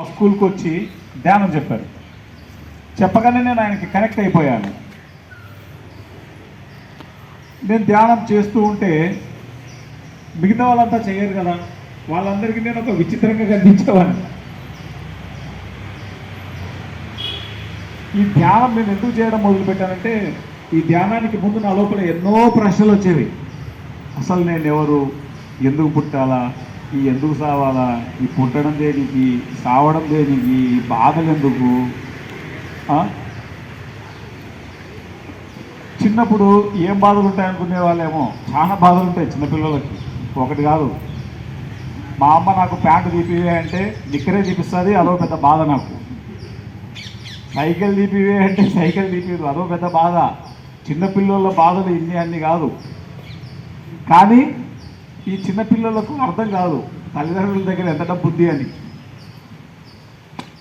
ఆ స్కూల్కి వచ్చి ధ్యానం చెప్పారు. చెప్పగానే నేను ఆయనకి కనెక్ట్ అయిపోయాను. నేను ధ్యానం చేస్తూ ఉంటే మిగతా వాళ్ళంతా చేయరు కదా వాళ్ళందరికీ నేను ఒక విచిత్రంగా కనిపించేవాడిని. ఈ ధ్యానం నేను ఎందుకు చేయడం మొదలుపెట్టానంటే ఈ ధ్యానానికి ముందు నా లోపల ఎన్నో ప్రశ్నలు వచ్చేవి. అసలు నేను ఎవరు? ఎందుకు పుట్టాలా? ఈ ఎందుకు సావాలా? ఈ పుట్టడం దేనికి? సావడం దేనికి? ఈ బాధలు ఎందుకు చిన్నప్పుడు ఏం బాధలు ఉంటాయనుకునే వాళ్ళేమో చాలా బాధలు ఉంటాయి చిన్నపిల్లలకి. ఒకటి కాదు. మా అమ్మ నాకు ప్యాంటు తీపివే అంటే నిక్కరే తీపిస్తుంది అదో పెద్ద బాధ నాకు. సైకిల్ తీపివే అంటే సైకిల్ తీపిదు అదో పెద్ద బాధ. చిన్నపిల్లల బాధలు ఇన్ని అన్ని కాదు. కానీ ఈ చిన్నపిల్లలకు అర్థం కాదు. తల్లిదండ్రుల దగ్గర ఎంత డబ్బు ఉంది అని.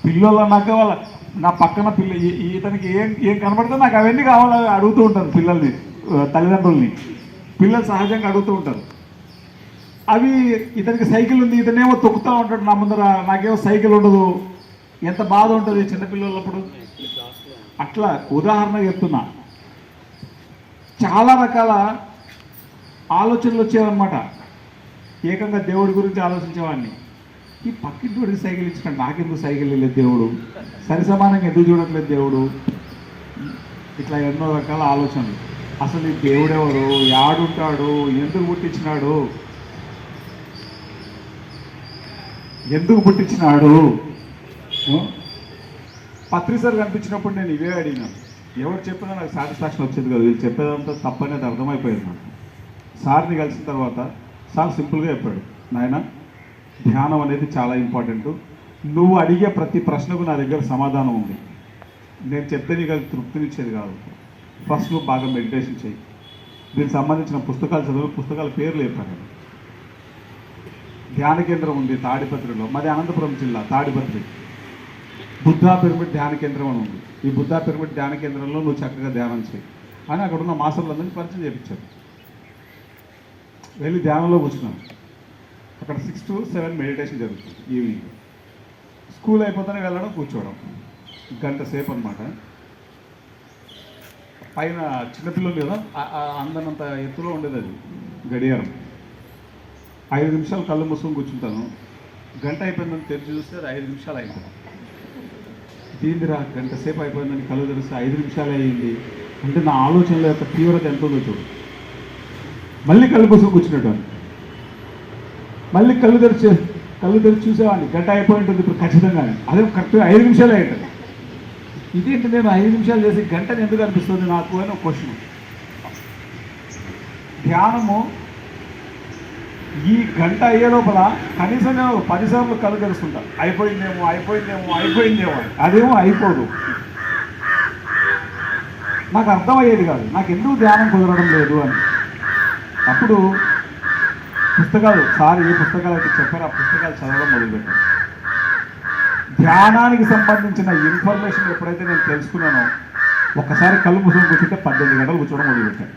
పిల్లలు అన్నాక వాళ్ళ నా పక్కన పిల్ల ఈ- ఇతనికి ఏం ఏం కనబడితే నాకు అవన్నీ కావాలని అడుగుతూ ఉంటారు పిల్లల్ని తల్లిదండ్రుల్ని. పిల్లలు సహజంగా అడుగుతూ ఉంటారు. అవి ఇతనికి సైకిల్ ఉంది ఇతనేమో తొక్కుతూ ఉంటాడు నా ముందర. నాకేమో సైకిల్ ఉండదు. ఎంత బాధ ఉంటుంది చిన్నపిల్లలప్పుడు అట్లా ఉదాహరణ చెప్తున్నా. చాలా రకాల ఆలోచనలు వచ్చేవన్నమాట. ఏకంగా దేవుడి గురించి ఆలోచించేవాడిని. ఈ పక్కింటి సైకిల్ ఇచ్చిన నాకెందుకు సైకిల్ లేదు దేవుడు? సరి సమానంగా ఎందుకు చూడట్లేదు దేవుడు? ఇట్లా ఎన్నో రకాల ఆలోచనలు. అసలు ఈ దేవుడెవరు? యాడుంటాడు? ఎందుకు పుట్టించినాడు? ఎందుకు పుట్టించినాడు? పత్రిసారి కనిపించినప్పుడు నేను ఇవే అడిగినాను ఎవరు చెప్పినా నాకు సాటిస్ఫాక్షన్ వచ్చేది కదా? వీళ్ళు చెప్పేదంతా తప్పనేది అర్థమైపోయింది నాకు. సార్ని కలిసిన తర్వాత సార్ సింపుల్గా చెప్పాడు. నాయన ధ్యానం అనేది చాలా ఇంపార్టెంట్. నువ్వు అడిగే ప్రతి ప్రశ్నకు నా దగ్గర సమాధానం ఉంది. నేను చెప్తే నీకు అది తృప్తినిచ్చేది కాదు. ఫస్ట్ నువ్వు బాగా మెడిటేషన్ చేయి. దీనికి సంబంధించిన పుస్తకాలు చదువు పుస్తకాల పేర్లు చెప్పాను ధ్యాన కేంద్రం ఉంది తాడిపత్రిలో. మాది అనంతపురం జిల్లా తాడిపత్రి. బుద్ధా పిరమిడ్ ధ్యాన కేంద్రం అని ఉంది. ఈ బుద్ధా పిరమిడ్ ధ్యాన కేంద్రంలో నువ్వు చక్కగా ధ్యానం చేయి. అని అక్కడ ఉన్న మాస్టర్లందరినీ పరిచయం చేయించారు. వెళ్ళి ధ్యానంలో కూర్చున్నాను అక్కడ సిక్స్ టు సెవెన్ మెడిటేషన్ జరుగుతుంది ఈవినింగ్ స్కూల్ అయిపోతేనే వెళ్ళడం కూర్చోవడం. గంట సేపు అనమాట పైన చిన్నపిల్లలు కదా ఆ- అందనంత ఎత్తులో ఉండేది అది గడియారం. ఐదు నిమిషాలు కళ్ళు మూసుకొని కూర్చుంటాను. గంట అయిపోయిందని తెరిచి చూస్తే అది ఐదు నిమిషాలు అయిపోయింది. దీనిరా గంట సేపు అయిపోయిందని కళ్ళు తెరిస్తే ఐదు నిమిషాలే అయ్యింది. అంటే నా ఆలోచనల యొక్క తీవ్రత ఎంత ఉందో చూడు. మళ్ళీ కళ్ళు కోసం కూర్చున్నట్టు మళ్ళీ కళ్ళు తెరిచి కళ్ళు తెరిచి చూసేవాడిని. గంట అయిపోయి ఉంటుంది ఇప్పుడు ఖచ్చితంగా అదే కరెక్ట్గా ఐదు నిమిషాలు అయ్యింది. ఇదేంటి నేను ఐదు నిమిషాలు చేసి గంటని ఎందుకు అనిపిస్తుంది నాకు అని ఒక క్వశ్చన్ ధ్యానము ఈ గంట అయ్యే లోపల కనీసం నేను పది సార్లు కళ్ళు తెలుసుకుంటా అయిపోయిందేమో అయిపోయిందేమో అయిపోయిందేమో అదేమో అయిపోదు. నాకు అర్థమయ్యేది కాదు. నాకు ఎందుకు ధ్యానం కుదరడం లేదు అని. అప్పుడు పుస్తకాలు సార్ ఏ పుస్తకాలు అయితే చెప్పారో ఆ పుస్తకాలు చదవడం మొదలుపెట్టాను. ధ్యానానికి సంబంధించిన ఇన్ఫర్మేషన్ ఎప్పుడైతే నేను తెలుసుకున్నానో ఒక్కసారి కళ్ళు మూసుకొని కూర్చుంటే పద్దెనిమిది గంటలు కూర్చోవడం మొదలుపెట్టాను.